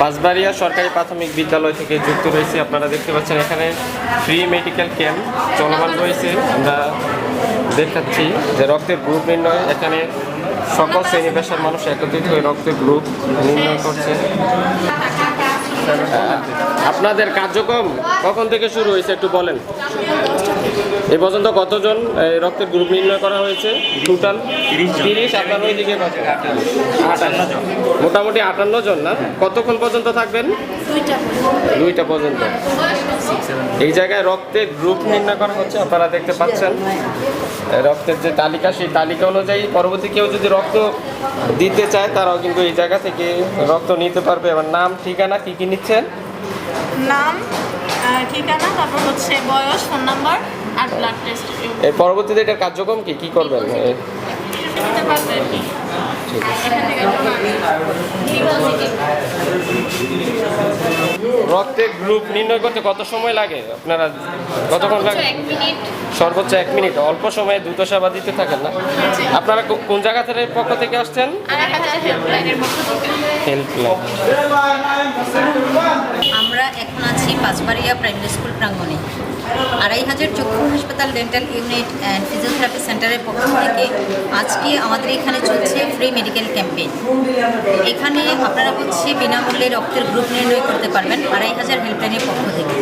পাঁচবাড়িয়া সরকারি প্রাথমিক বিদ্যালয় থেকে যুক্ত রয়েছে। আপনারা দেখতে পাচ্ছেন এখানে ফ্রি মেডিকেল ক্যাম্প চলমান রয়েছে। আমরা দেখাচ্ছি যে রক্তের গ্রুপ নির্ণয়, এখানে সকল শ্রেণি পেশার মানুষ একত্রিত হয়ে রক্তের গ্রুপ নির্ণয় করছে। আপনাদের কার্যক্রম কখন থেকে শুরু হয়েছে একটু বলেন? এ পর্যন্ত কতজন এই, রক্তের গ্রুপ নির্ণয় করা হয়েছে টোটাল তিরিশ আপনার ওইদিকে কত? আটান্ন জন। মোটামুটি আটান্ন জন না? কতক্ষণ পর্যন্ত থাকবেন? দুইটা পর্যন্ত। এই জায়গায় রক্তের গ্রুপ নির্ণয় করা হচ্ছে আপনারা দেখতে পাচ্ছেন। রক্তের যে তালিকা সেই তালিকা অনুযায়ী পরবর্তী কেউ যদি রক্ত দিতে চায় তারাও কিন্তু এই জায়গা থেকে রক্ত নিতে পারবে। এবার নাম ঠিকানা কি কি নিচ্ছেন? নাম ঠিকানা তারপর হচ্ছে বয়স ফোন নাম্বার আর ব্লাড টেস্ট এই পরবর্তীতে এটার কার্যক্রম কি? কি করবেন? ঠিক দিতে রক্তের গ্রুপ নির্ণয় করতে কত সময় লাগে? আপনারা কতক্ষণ লাগে? সর্বোচ্চ এক মিনিট। অল্প সময়ে দ্রুত সেবা দিতে থাকেন না? আপনারা কোন জায়গা থেকে পক্ষ থেকে আসছেন? হেল্পলাইন। এখন আছি পাঁচবাড়িয়া প্রাইমারি স্কুল প্রাঙ্গণে। আড়াই হাজার চক্ষু হাসপাতাল ডেন্টাল ইউনিট অ্যান্ড ফিজিওথেরাপি সেন্টারের পক্ষ থেকে আজকে আমাদের এখানে চলছে ফ্রি মেডিকেল ক্যাম্পেইন এখানে আপনারা হচ্ছে বিনামূল্যে রক্তের গ্রুপ নির্ণয় করতে পারবেন আড়াই হাজার হেল্পলাইনের পক্ষ থেকে।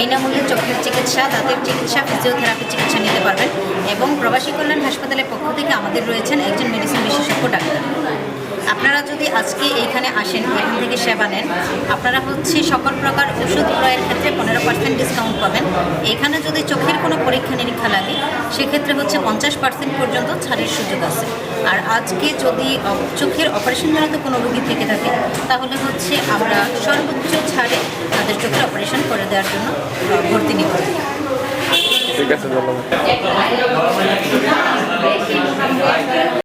বিনামূল্যে চোখের চিকিৎসা, দাঁতের চিকিৎসা ফিজিওথেরাপি চিকিৎসা নিতে পারবেন এবং আপনারা যদি আজকে এইখানে আসেন, এখান থেকে সেবা নেন, আপনারা হচ্ছে সকল প্রকার ওষুধ ক্রয়ের ক্ষেত্রে পনেরো পার্সেন্ট ডিসকাউন্ট পাবেন। এখানে যদি চোখের কোনো পরীক্ষা নিরীক্ষা লাগে, সেক্ষেত্রে হচ্ছে পঞ্চাশ পার্সেন্ট পর্যন্ত ছাড়ের সুযোগ আছে। আর আজকে যদি চোখের অপারেশনজনিত কোনো রোগী থেকে থাকে, তাহলে হচ্ছে আমরা সর্বোচ্চ ছাড়ে তাদের চোখের অপারেশন করে দেওয়ার জন্য ভর্তি নিব ঠিক আছে